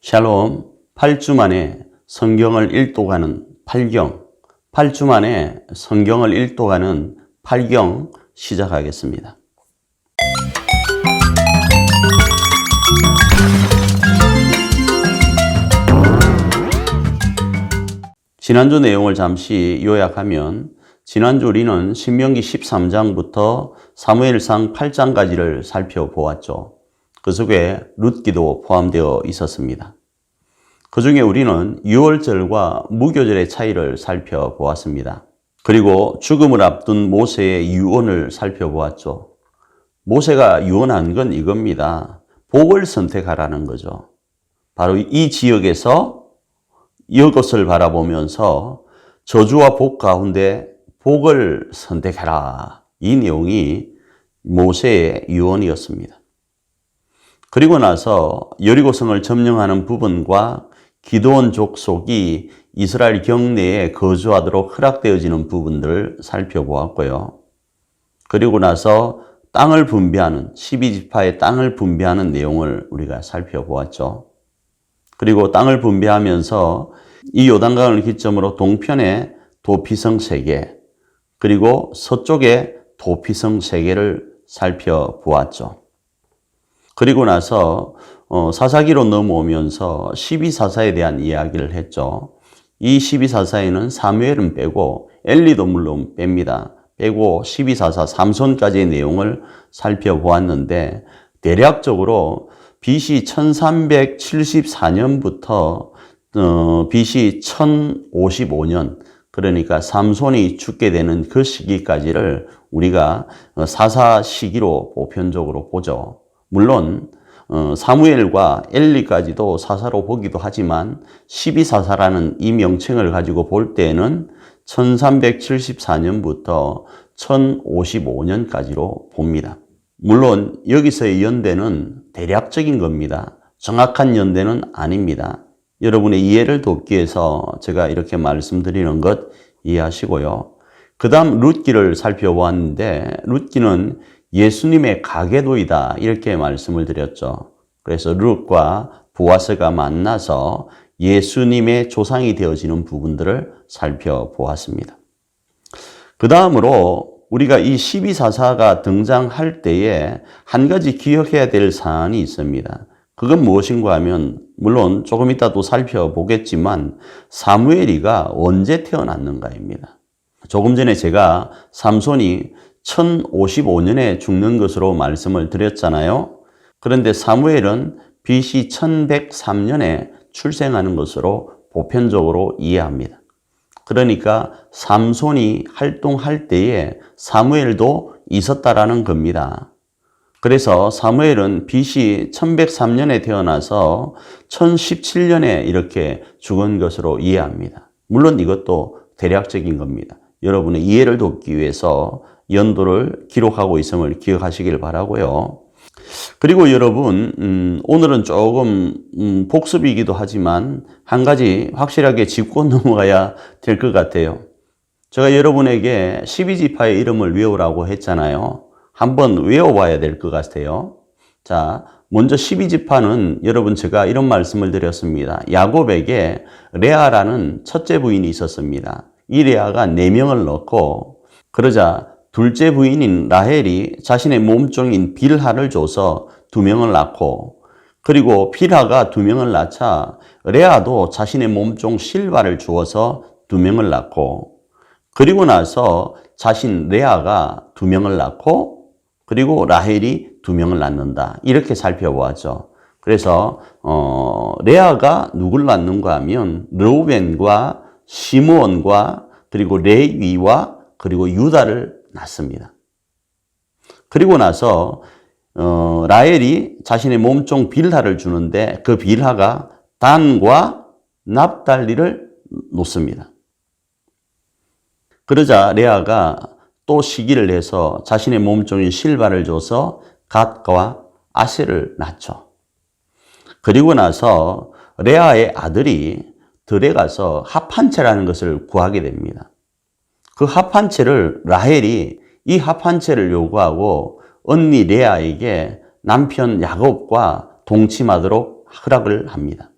샬롬 8주 만에 성경을 일독하는 8경 8주 만에 성경을 일독하는 8경 시작하겠습니다. 지난주 내용을 잠시 요약하면 지난주 우리는 신명기 13장부터 사무엘상 8장까지를 살펴보았죠. 그 속에 룻기도 포함되어 있었습니다. 그 중에 우리는 유월절과 무교절의 차이를 살펴보았습니다. 그리고 죽음을 앞둔 모세의 유언을 살펴보았죠. 모세가 유언한 건 이겁니다. 복을 선택하라는 거죠. 바로 이 지역에서 이것을 바라보면서 저주와 복 가운데 복을 선택해라. 이 내용이 모세의 유언이었습니다. 그리고 나서 여리고성을 점령하는 부분과 기도원 족속이 이스라엘 경내에 거주하도록 허락되어지는 부분들을 살펴보았고요. 그리고 나서 땅을 분배하는 12지파의 땅을 분배하는 내용을 우리가 살펴보았죠. 그리고 땅을 분배하면서 이 요단강을 기점으로 동편에 도피성 세계 그리고 서쪽에 도피성 세계를 살펴보았죠. 그리고 나서 어, 사사기로 넘어오면서 12사사에 대한 이야기를 했죠. 이 12사사에는 사무엘은 빼고 엘리도 물론 뺍니다. 빼고 12사사 삼손까지의 내용을 살펴보았는데 대략적으로 BC 1374년부터 어, BC 1055년 그러니까 삼손이 죽게 되는 그 시기까지를 우리가 사사 시기로 보편적으로 보죠. 물론 어, 사무엘과 엘리까지도 사사로 보기도 하지만 12사사라는 이 명칭을 가지고 볼 때는 1374년부터 1055년까지로 봅니다. 물론 여기서의 연대는 대략적인 겁니다. 정확한 연대는 아닙니다. 여러분의 이해를 돕기 위해서 제가 이렇게 말씀드리는 것 이해하시고요. 그 다음 룻기를 살펴보았는데 룻기는 예수님의 가계도이다 이렇게 말씀을 드렸죠. 그래서 룻과 부하스가 만나서 예수님의 조상이 되어지는 부분들을 살펴보았습니다. 그 다음으로 우리가 이 12사사가 등장할 때에 한 가지 기억해야 될 사안이 있습니다. 그건 무엇인가 하면 물론 조금 이따 또 살펴보겠지만 사무엘이가 언제 태어났는가입니다. 조금 전에 제가 삼손이 1055년에 죽는 것으로 말씀을 드렸잖아요. 그런데 사무엘은 BC 1103년에 출생하는 것으로 보편적으로 이해합니다. 그러니까 삼손이 활동할 때에 사무엘도 있었다라는 겁니다. 그래서 사무엘은 BC 1103년에 태어나서 1017년에 이렇게 죽은 것으로 이해합니다. 물론 이것도 대략적인 겁니다. 여러분의 이해를 돕기 위해서 연도를 기록하고 있음을 기억하시길 바라고요. 그리고 여러분 음, 오늘은 조금 음, 복습이기도 하지만 한 가지 확실하게 짚고 넘어가야 될 것 같아요. 제가 여러분에게 12지파의 이름을 외우라고 했잖아요. 한번 외워봐야 될 것 같아요. 자, 먼저 12지파는 여러분 제가 이런 말씀을 드렸습니다. 야곱에게 레아라는 첫째 부인이 있었습니다. 이 레아가 4명을 넣고 그러자 둘째 부인인 라헬이 자신의 몸종인 빌하를 줘서 두 명을 낳고 그리고 빌하가 두 명을 낳자 레아도 자신의 몸종 실바를 주어서 두 명을 낳고 그리고 나서 자신 레아가 두 명을 낳고 그리고 라헬이 두 명을 낳는다. 이렇게 살펴보았죠. 그래서 어, 레아가 누굴 낳는가 하면 르우벤과 시므온과 그리고 레위와 그리고 유다를 낳습니다. 그리고 나서 어, 라헬이 자신의 몸종 빌하를 주는데 그 빌하가 단과 납달리를 놓습니다. 그러자 레아가 또 시기를 내서 자신의 몸종인 실바를 줘서 갓과 아셀을 낳죠. 그리고 나서 레아의 아들이 들에 가서 합한채라는 것을 구하게 됩니다. 그 합한채를 라헬이 이 합한채를 요구하고 언니 레아에게 남편 야곱과 동침하도록 허락을 합니다.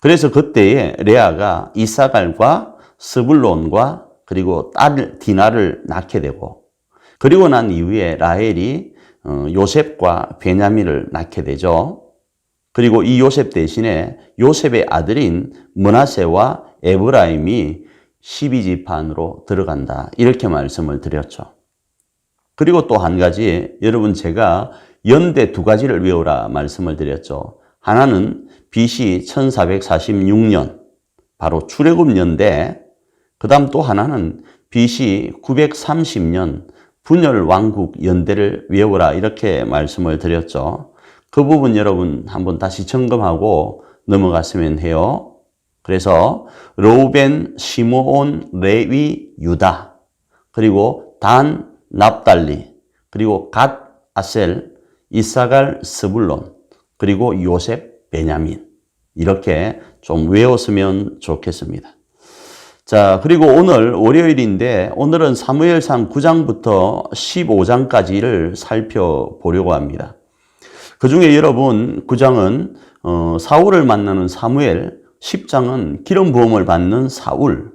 그래서 그때에 레아가 이사갈과 스불론과 그리고 딸 디나를 낳게 되고 그리고 난 이후에 라헬이 어, 요셉과 베냐민을 낳게 되죠. 그리고 이 요셉 대신에 요셉의 아들인 문하세와 에브라임이 12지판으로 들어간다. 이렇게 말씀을 드렸죠. 그리고 또 한 가지 여러분 제가 연대 두 가지를 외우라 말씀을 드렸죠. 하나는 BC 1446년 바로 출애굽 연대 그 다음 또 하나는 BC 930년 분열 왕국 연대를 외우라 이렇게 말씀을 드렸죠. 그 부분 여러분 한번 다시 점검하고 넘어갔으면 해요. 그래서 로벤, 시므온, 레위, 유다 그리고 단, 납달리 그리고 갓, 아셀, 이사갈, 스불론 그리고 요셉, 베냐민 이렇게 좀 외웠으면 좋겠습니다. 자, 그리고 오늘 월요일인데 오늘은 사무엘상 9장부터 15장까지를 살펴보려고 합니다. 그 중에 여러분 9장은 어, 사울을 만나는 사무엘, 10장은 기름 부음을 받는 사울,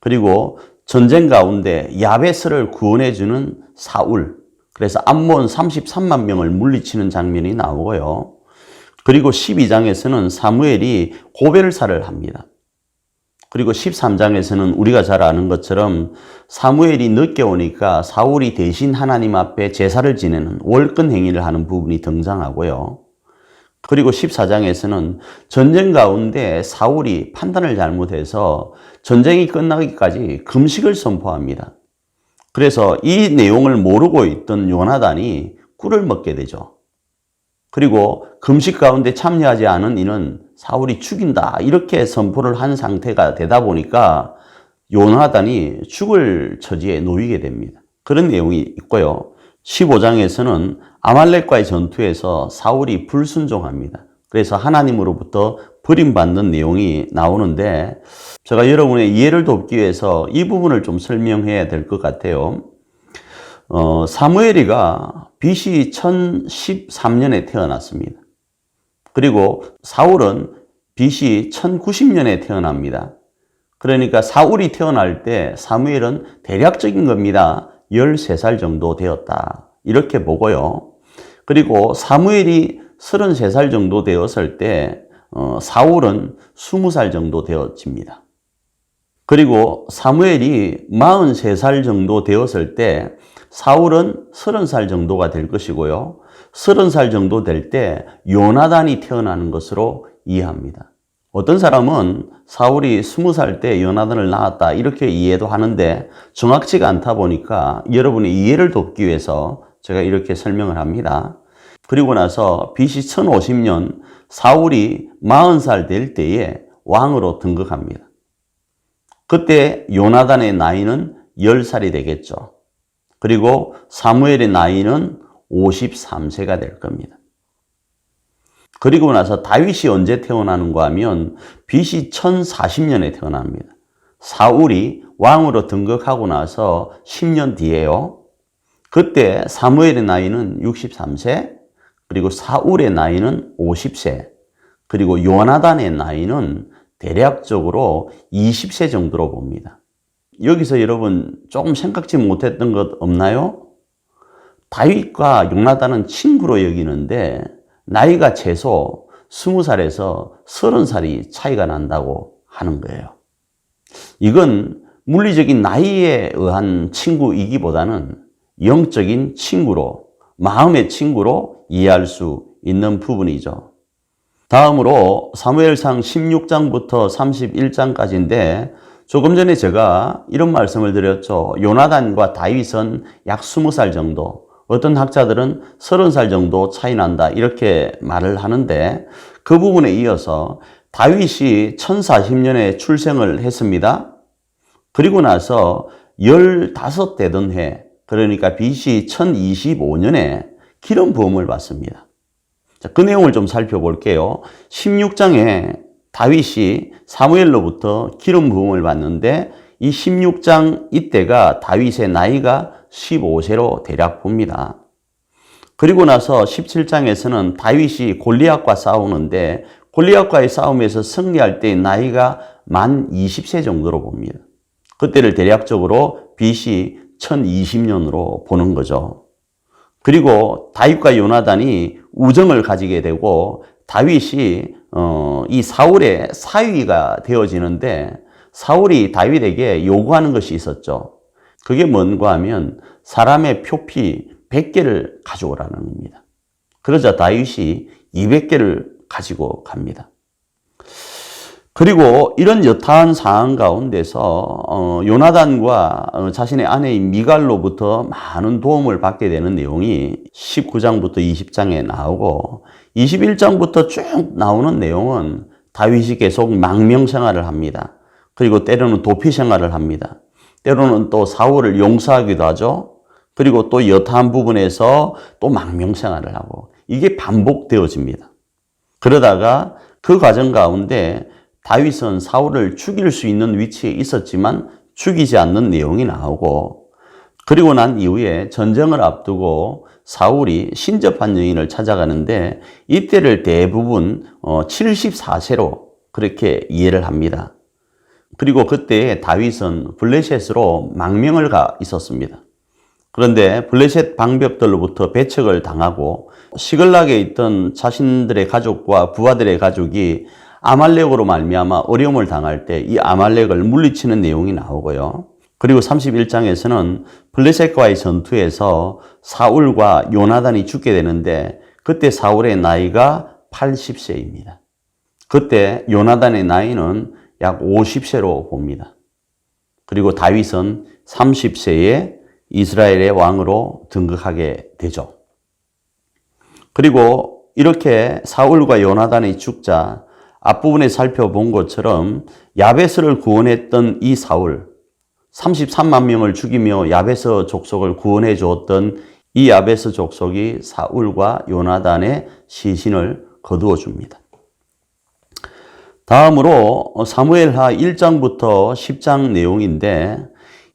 그리고 전쟁 가운데 야베스를 구원해 주는 사울. 그래서 암몬 33만 명을 물리치는 장면이 나오고요. 그리고 12장에서는 사무엘이 고별사를 합니다. 그리고 13장에서는 우리가 잘 아는 것처럼 사무엘이 늦게 오니까 사울이 대신 하나님 앞에 제사를 지내는 월권 행위를 하는 부분이 등장하고요. 그리고 14장에서는 전쟁 가운데 사울이 판단을 잘못해서 전쟁이 끝나기까지 금식을 선포합니다. 그래서 이 내용을 모르고 있던 요나단이 꿀을 먹게 되죠. 그리고 금식 가운데 참여하지 않은 이는 사울이 죽인다. 이렇게 선포를 한 상태가 되다 보니까 요나단이 죽을 처지에 놓이게 됩니다. 그런 내용이 있고요. 15장에서는 아말렉과의 전투에서 사울이 불순종합니다. 그래서 하나님으로부터 버림받는 내용이 나오는데 제가 여러분의 이해를 돕기 위해서 이 부분을 좀 설명해야 될 것 같아요. 어, 사무엘이가 BC 1013년에 태어났습니다. 그리고 사울은 BC 1090년에 태어납니다. 그러니까 사울이 태어날 때 사무엘은 대략적인 겁니다. 13살 정도 되었다. 이렇게 보고요. 그리고 사무엘이 33살 정도 되었을 때 어, 사울은 20살 정도 되어집니다. 그리고 사무엘이 43살 정도 되었을 때 사울은 30살 정도가 될 것이고요. 30살 정도 될 때 요나단이 태어나는 것으로 이해합니다. 어떤 사람은 사울이 20살 때 요나단을 낳았다 이렇게 이해도 하는데 정확치가 않다 보니까 여러분의 이해를 돕기 위해서 제가 이렇게 설명을 합니다. 그리고 나서 BC 1050년 사울이 40살 될 때에 왕으로 등극합니다. 그때 요나단의 나이는 10살이 되겠죠. 그리고 사무엘의 나이는 53세가 될 겁니다. 그리고 나서 다윗이 언제 태어나는가 하면 BC 1040년에 태어납니다. 사울이 왕으로 등극하고 나서 10년 뒤에요. 그때 사무엘의 나이는 63세, 그리고 사울의 나이는 50세, 그리고 요나단의 나이는 대략적으로 20세 정도로 봅니다. 여기서 여러분 조금 생각지 못했던 것 없나요? 다윗과 용나단은 친구로 여기는데 나이가 최소 20살에서 30살이 차이가 난다고 하는 거예요. 이건 물리적인 나이에 의한 친구이기보다는 영적인 친구로, 마음의 친구로 이해할 수 있는 부분이죠. 다음으로 사무엘상 16장부터 31장까지인데 조금 전에 제가 이런 말씀을 드렸죠. 요나단과 다윗은 약 20살 정도, 어떤 학자들은 30살 정도 차이 난다. 이렇게 말을 하는데 그 부분에 이어서 다윗이 1040년에 출생을 했습니다. 그리고 나서 15되던 해, 그러니까 BC 1025년에 기름 부음을 받습니다. 자, 그 내용을 좀 살펴볼게요. 16장에 다윗이 사무엘로부터 기름 부음을 받는데 이 16장 이때가 다윗의 나이가 15세로 대략 봅니다. 그리고 나서 17장에서는 다윗이 골리앗과 싸우는데 골리앗과의 싸움에서 승리할 때 나이가 만 20세 정도로 봅니다. 그때를 대략적으로 BC 1020년으로 보는 거죠. 그리고 다윗과 요나단이 우정을 가지게 되고 다윗이 어, 이 사울의 사위가 되어지는데 사울이 다윗에게 요구하는 것이 있었죠. 그게 뭔가 하면 사람의 표피 100개를 가져오라는 겁니다. 그러자 다윗이 200개를 가지고 갑니다. 그리고 이런 여타한 상황 가운데서 어, 요나단과 어, 자신의 아내인 미갈로부터 많은 도움을 받게 되는 내용이 19장부터 20장에 나오고 21장부터 쭉 나오는 내용은 다윗이 계속 망명 생활을 합니다. 그리고 때로는 도피 생활을 합니다. 때로는 또 사울을 용서하기도 하죠. 그리고 또 여타한 부분에서 또 망명 생활을 하고 이게 반복되어집니다. 그러다가 그 과정 가운데 다윗은 사울을 죽일 수 있는 위치에 있었지만 죽이지 않는 내용이 나오고 그리고 난 이후에 전쟁을 앞두고 사울이 신접한 여인을 찾아가는데 이때를 대부분 74세로 어, 그렇게 이해를 합니다. 그리고 그때 다윗은 블레셋으로 망명을 가 있었습니다. 그런데 블레셋 방벽들로부터 배척을 당하고 시글락에 있던 자신들의 가족과 부하들의 가족이 아말렉으로 말미암아 어려움을 당할 때 이 아말렉을 물리치는 내용이 나오고요. 그리고 31장에서는 블레셋과의 전투에서 사울과 요나단이 죽게 되는데 그때 사울의 나이가 80세입니다. 그때 요나단의 나이는 약 50세로 봅니다. 그리고 다윗은 30세에 이스라엘의 왕으로 등극하게 되죠. 그리고 이렇게 사울과 요나단이 죽자 앞부분에 살펴본 것처럼 야베스를 구원했던 이 사울, 33만 명을 죽이며 야베스 족속을 구원해 주었던 이 야베스 족속이 사울과 요나단의 시신을 거두어 줍니다. 다음으로 사무엘하 1장부터 10장 내용인데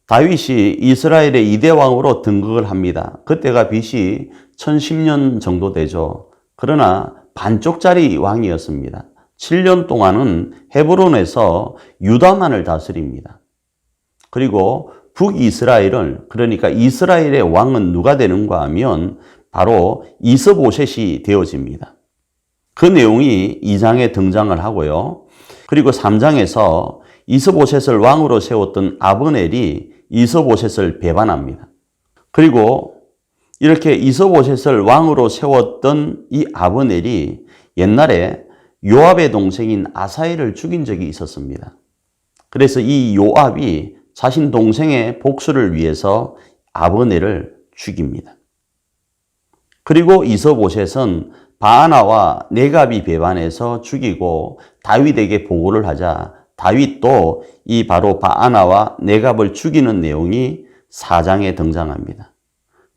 다윗이 이스라엘의 이대 왕으로 등극을 합니다. 그때가 BC 1010년 정도 되죠. 그러나 반쪽짜리 왕이었습니다. 7년 동안은 헤브론에서 유다만을 다스립니다. 그리고 북이스라엘을 그러니까 이스라엘의 왕은 누가 되는가 하면 바로 이스보셋이 되어집니다. 그 내용이 2장에 등장을 하고요. 그리고 3장에서 이스보셋을 왕으로 세웠던 아브넬이 이스보셋을 배반합니다. 그리고 이렇게 이스보셋을 왕으로 세웠던 이 아브넬이 옛날에 요압의 동생인 아사엘을 죽인 적이 있었습니다. 그래서 이 요압이 자신 동생의 복수를 위해서 아버네를 죽입니다. 그리고 이서보셋은 바하나와 네갑이 배반해서 죽이고 다윗에게 보고를 하자 다윗도 이 바로 바하나와 네갑을 죽이는 내용이 4장에 등장합니다.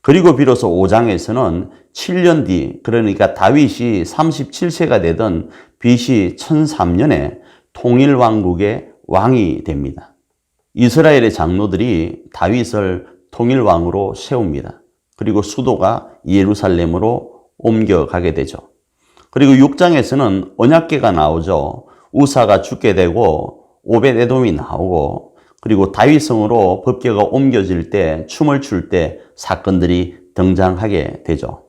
그리고 비로소 5장에서는 7년 뒤, 그러니까 다윗이 37세가 되던 BC 1003년에 통일왕국의 왕이 됩니다. 이스라엘의 장로들이 다윗을 통일왕으로 세웁니다. 그리고 수도가 예루살렘으로 옮겨가게 되죠. 그리고 6장에서는 언약계가 나오죠. 우사가 죽게 되고 오벳 에돔이 나오고 그리고 다윗성으로 법궤가 옮겨질 때 춤을 출 때 사건들이 등장하게 되죠.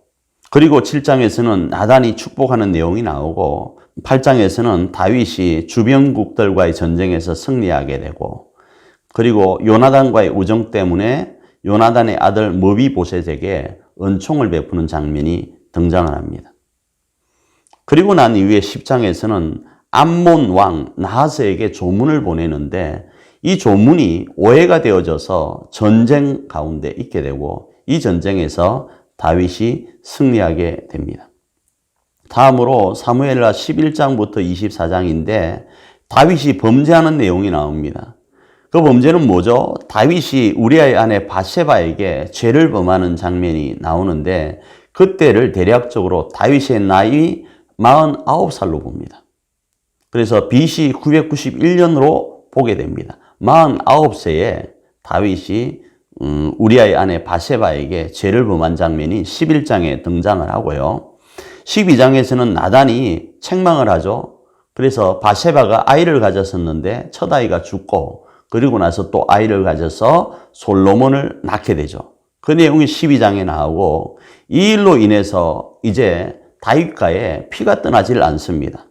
그리고 7장에서는 나단이 축복하는 내용이 나오고 8장에서는 다윗이 주변국들과의 전쟁에서 승리하게 되고 그리고 요나단과의 우정 때문에 요나단의 아들 머비보셋에게 은총을 베푸는 장면이 등장을 합니다. 그리고 난 이후에 10장에서는 암몬 왕 나하스에게 조문을 보내는데 이 조문이 오해가 되어져서 전쟁 가운데 있게 되고 이 전쟁에서 다윗이 승리하게 됩니다. 다음으로 사무엘라 11장부터 24장인데 다윗이 범죄하는 내용이 나옵니다. 그 범죄는 뭐죠? 다윗이 우리아의 아내 바세바에게 죄를 범하는 장면이 나오는데 그때를 대략적으로 다윗의 나이 49살로 봅니다. 그래서 BC 991년으로 보게 됩니다. 49세에 다윗이 음, 우리아의 아내 바세바에게 죄를 범한 장면이 11장에 등장을 하고요. 12장에서는 나단이 책망을 하죠. 그래서 바세바가 아이를 가졌었는데 첫 아이가 죽고 그리고 나서 또 아이를 가져서 솔로몬을 낳게 되죠. 그 내용이 12장에 나오고 이 일로 인해서 이제 다윗가에 피가 떠나질 않습니다.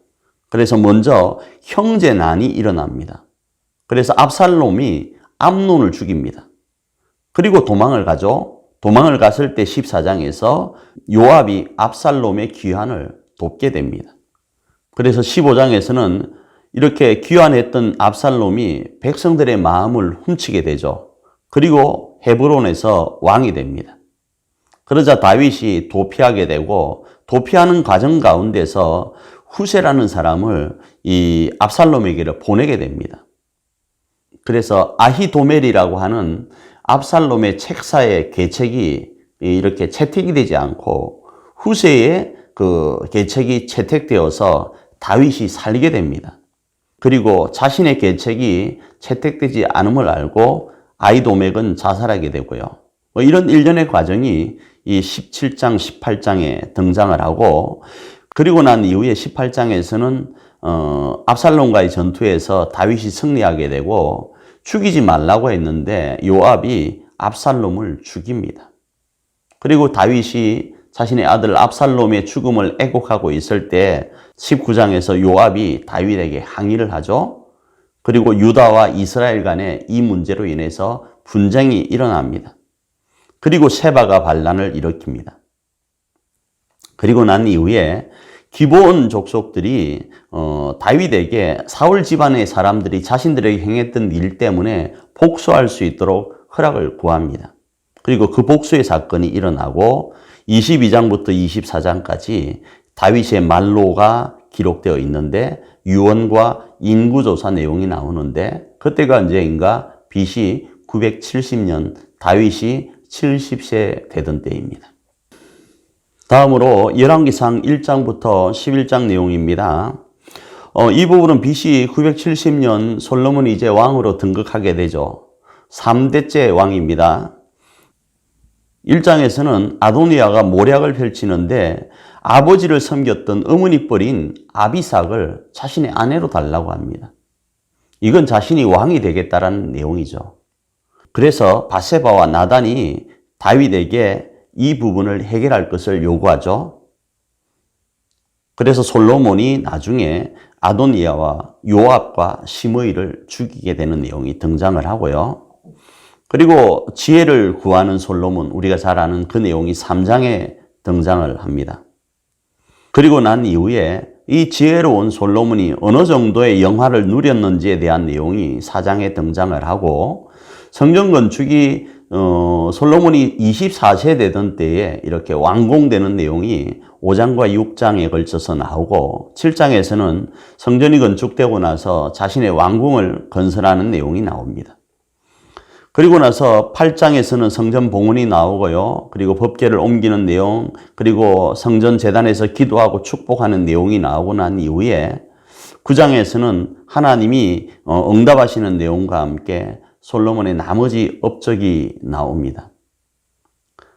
그래서 먼저 형제난이 일어납니다. 그래서 압살롬이 암논을 죽입니다. 그리고 도망을 가죠. 도망을 갔을 때 14장에서 요압이 압살롬의 귀환을 돕게 됩니다. 그래서 15장에서는 이렇게 귀환했던 압살롬이 백성들의 마음을 훔치게 되죠. 그리고 헤브론에서 왕이 됩니다. 그러자 다윗이 도피하게 되고 도피하는 과정 가운데서 후세라는 사람을 이 압살롬에게를 보내게 됩니다. 그래서 아히도멜이라고 하는 압살롬의 책사의 계책이 이렇게 채택이 되지 않고 후세의 그 계책이 채택되어서 다윗이 살게 됩니다. 그리고 자신의 계책이 채택되지 않음을 알고 아이도맥은 자살하게 되고요. 뭐 이런 일련의 과정이 이 17장, 18장에 등장을 하고 그리고 난 이후에 18장에서는 어, 압살롬과의 전투에서 다윗이 승리하게 되고 죽이지 말라고 했는데 요압이 압살롬을 죽입니다. 그리고 다윗이 자신의 아들 압살롬의 죽음을 애곡하고 있을 때 19장에서 요압이 다윗에게 항의를 하죠. 그리고 유다와 이스라엘 간에 이 문제로 인해서 분쟁이 일어납니다. 그리고 세바가 반란을 일으킵니다. 그리고 난 이후에 기본 족속들이 어, 다윗에게 사울 집안의 사람들이 자신들에게 행했던 일 때문에 복수할 수 있도록 허락을 구합니다. 그리고 그 복수의 사건이 일어나고 22장부터 24장까지 다윗의 말로가 기록되어 있는데 유언과 인구조사 내용이 나오는데 그때가 언제인가 BC 970년 다윗이 70세 되던 때입니다. 다음으로 열왕기상 1장부터 11장 내용입니다. 어, 이 부분은 BC 970년 솔로몬이 이제 왕으로 등극하게 되죠. 3대째 왕입니다. 1장에서는 아도니아가 모략을 펼치는데 아버지를 섬겼던 어머니뻘인 아비삭을 자신의 아내로 달라고 합니다. 이건 자신이 왕이 되겠다라는 내용이죠. 그래서 바세바와 나단이 다윗에게 이 부분을 해결할 것을 요구하죠. 그래서 솔로몬이 나중에 아도니아와 요압과 시므이를 죽이게 되는 내용이 등장을 하고요. 그리고 지혜를 구하는 솔로몬, 우리가 잘 아는 그 내용이 3장에 등장을 합니다. 그리고 난 이후에 이 지혜로운 솔로몬이 어느 정도의 영화를 누렸는지에 대한 내용이 4장에 등장을 하고 성전 건축이 어, 솔로몬이 24세 되던 때에 이렇게 완공되는 내용이 5장과 6장에 걸쳐서 나오고 7장에서는 성전이 건축되고 나서 자신의 왕궁을 건설하는 내용이 나옵니다. 그리고 나서 8장에서는 성전 봉헌이 나오고요. 그리고 법계를 옮기는 내용, 그리고 성전 재단에서 기도하고 축복하는 내용이 나오고 난 이후에 9장에서는 하나님이 어, 응답하시는 내용과 함께 솔로몬의 나머지 업적이 나옵니다.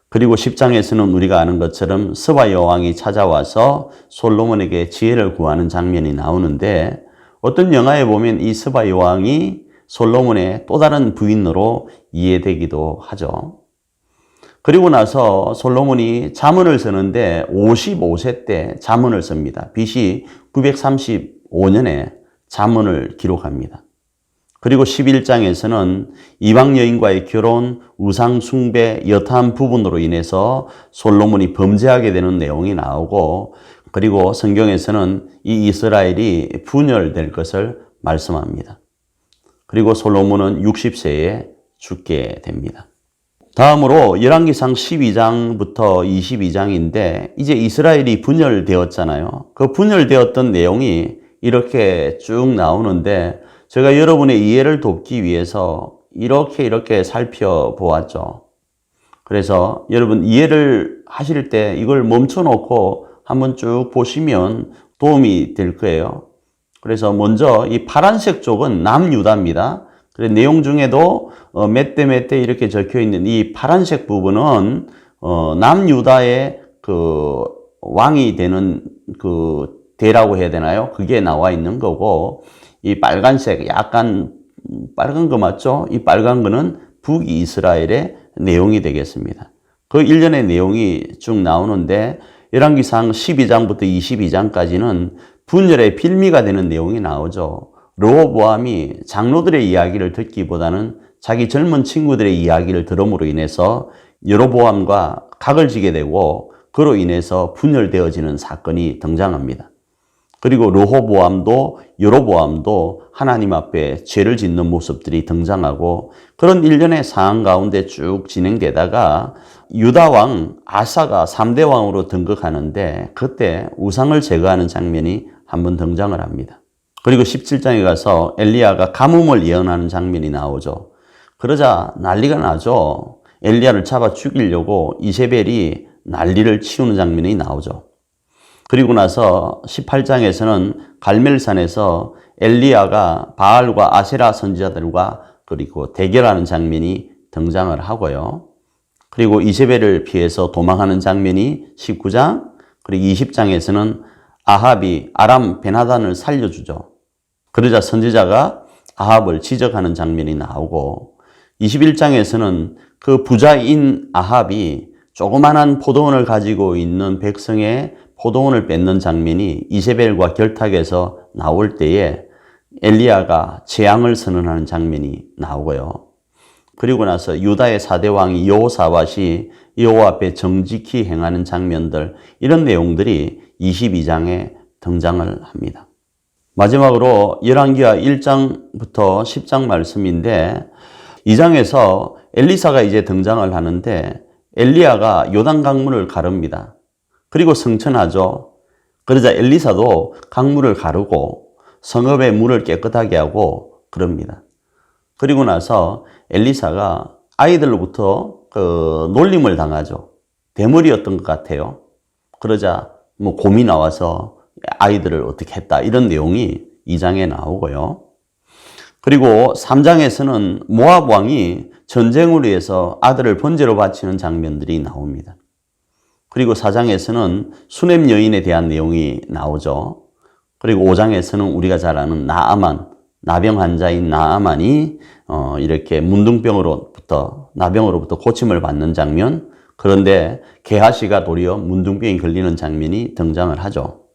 그리고 10장에서는 우리가 아는 것처럼 스바 여왕이 찾아와서 솔로몬에게 지혜를 구하는 장면이 나오는데 어떤 영화에 보면 이 스바 여왕이 솔로몬의 또 다른 부인으로 이해되기도 하죠. 그리고 나서 솔로몬이 자문을 쓰는데 55세 때 자문을 씁니다. BC 935년에 자문을 기록합니다. 그리고 11장에서는 이방 여인과의 결혼, 우상 숭배, 여타한 부분으로 인해서 솔로몬이 범죄하게 되는 내용이 나오고 그리고 성경에서는 이 이스라엘이 분열될 것을 말씀합니다. 그리고 솔로몬은 60세에 죽게 됩니다. 다음으로 열왕기상 12장부터 22장인데 이제 이스라엘이 분열되었잖아요. 그 분열되었던 내용이 이렇게 쭉 나오는데 제가 여러분의 이해를 돕기 위해서 이렇게 이렇게 살펴보았죠. 그래서 여러분 이해를 하실 때 이걸 멈춰 놓고 한번 쭉 보시면 도움이 될 거예요. 그래서 먼저 이 파란색 쪽은 남유다입니다. 그래 내용 중에도 어, 몇대 몇 대 이렇게 적혀 있는 이 파란색 부분은 어, 남유다의 그 왕이 되는 그 대라고 해야 되나요? 그게 나와 있는 거고 이 빨간색 약간 빨간 거 맞죠? 이 빨간 거는 북이스라엘의 내용이 되겠습니다. 그 일련의 내용이 쭉 나오는데 열왕기상 12장부터 22장까지는 분열의 필미가 되는 내용이 나오죠. 르호보암이 장로들의 이야기를 듣기보다는 자기 젊은 친구들의 이야기를 들음으로 인해서 여로보암과 각을 지게 되고 그로 인해서 분열되어지는 사건이 등장합니다. 그리고 르호보암도 여로보암도 하나님 앞에 죄를 짓는 모습들이 등장하고 그런 일련의 상황 가운데 쭉 진행되다가 유다 왕 아사가 3대 왕으로 등극하는데 그때 우상을 제거하는 장면이 한번 등장을 합니다. 그리고 17장에 가서 엘리야가 가뭄을 예언하는 장면이 나오죠. 그러자 난리가 나죠. 엘리야를 잡아 죽이려고 이세벨이 난리를 치우는 장면이 나오죠. 그리고 나서 18장에서는 갈멜산에서 엘리야가 바알과 아세라 선지자들과 그리고 대결하는 장면이 등장을 하고요. 그리고 이세벨을 피해서 도망하는 장면이 19장, 그리고 20장에서는 아합이 아람 베나단을 살려주죠. 그러자 선지자가 아합을 지적하는 장면이 나오고 21장에서는 그 부자인 아합이 조그만한 포도원을 가지고 있는 백성의 포도원을 뺏는 장면이 이세벨과 결탁에서 나올 때에 엘리야가 재앙을 선언하는 장면이 나오고요. 그리고 나서 유다의 사대 왕이 여호사밧이 여호와 앞에 정직히 행하는 장면들 이런 내용들이 22장에 등장을 합니다. 마지막으로 열왕기하 1장부터 10장 말씀인데 2장에서 엘리사가 이제 등장을 하는데 엘리야가 요단 강물을 가릅니다. 그리고 성천하죠. 그러자 엘리사도 강물을 가르고 성읍의 물을 깨끗하게 하고 그럽니다. 그리고 나서 엘리사가 아이들로부터 그 놀림을 당하죠. 대머리였던 것 같아요. 그러자 뭐 곰이 나와서 아이들을 어떻게 했다 이런 내용이 2장에 나오고요. 그리고 3장에서는 모압 왕이 전쟁을 위해서 아들을 번제로 바치는 장면들이 나옵니다. 그리고 4장에서는 수냄 여인에 대한 내용이 나오죠. 그리고 5장에서는 우리가 잘 아는 나아만, 나병 환자인 나아만이 어, 이렇게 문둥병으로부터 나병으로부터 고침을 받는 장면. 그런데 게하시가 도리어 문둥병이 걸리는 장면이 등장을 하죠.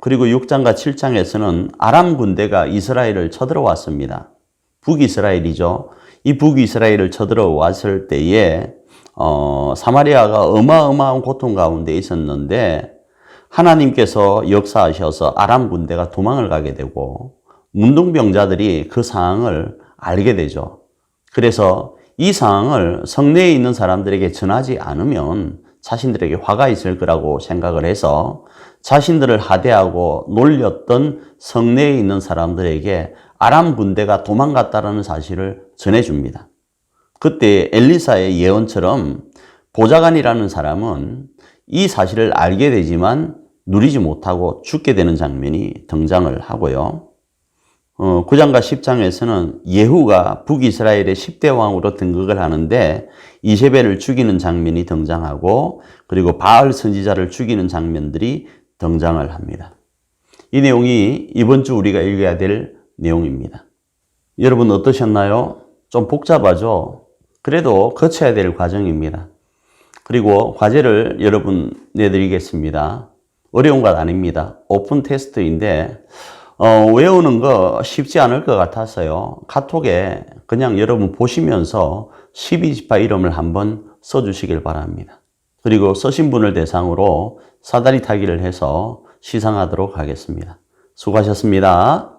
그리고 6장과 7장에서는 아람 군대가 이스라엘을 쳐들어왔습니다. 북이스라엘이죠. 이 북이스라엘을 쳐들어왔을 때에 어, 사마리아가 어마어마한 고통 가운데 있었는데 하나님께서 역사하셔서 아람 군대가 도망을 가게 되고 문둥병자들이 그 상황을 알게 되죠. 그래서 이 상황을 성내에 있는 사람들에게 전하지 않으면 자신들에게 화가 있을 거라고 생각을 해서 자신들을 하대하고 놀렸던 성내에 있는 사람들에게 아람 군대가 도망갔다라는 사실을 전해줍니다. 그때 엘리사의 예언처럼 보좌관이라는 사람은 이 사실을 알게 되지만 누리지 못하고 죽게 되는 장면이 등장을 하고요. 어, 9장과 10장에서는 예후가 북이스라엘의 10대 왕으로 등극을 하는데 이세벨을 죽이는 장면이 등장하고 그리고 바알 선지자를 죽이는 장면들이 등장을 합니다. 이 내용이 이번 주 우리가 읽어야 될 내용입니다. 여러분 어떠셨나요? 좀 복잡하죠? 그래도 거쳐야 될 과정입니다. 그리고 과제를 여러분 내드리겠습니다. 어려운 것 아닙니다. 오픈 테스트인데 어, 외우는 거 쉽지 않을 것 같아서요. 카톡에 그냥 여러분 보시면서 12지파 이름을 한번 써주시길 바랍니다. 그리고 써신 분을 대상으로 사다리 타기를 해서 시상하도록 하겠습니다. 수고하셨습니다.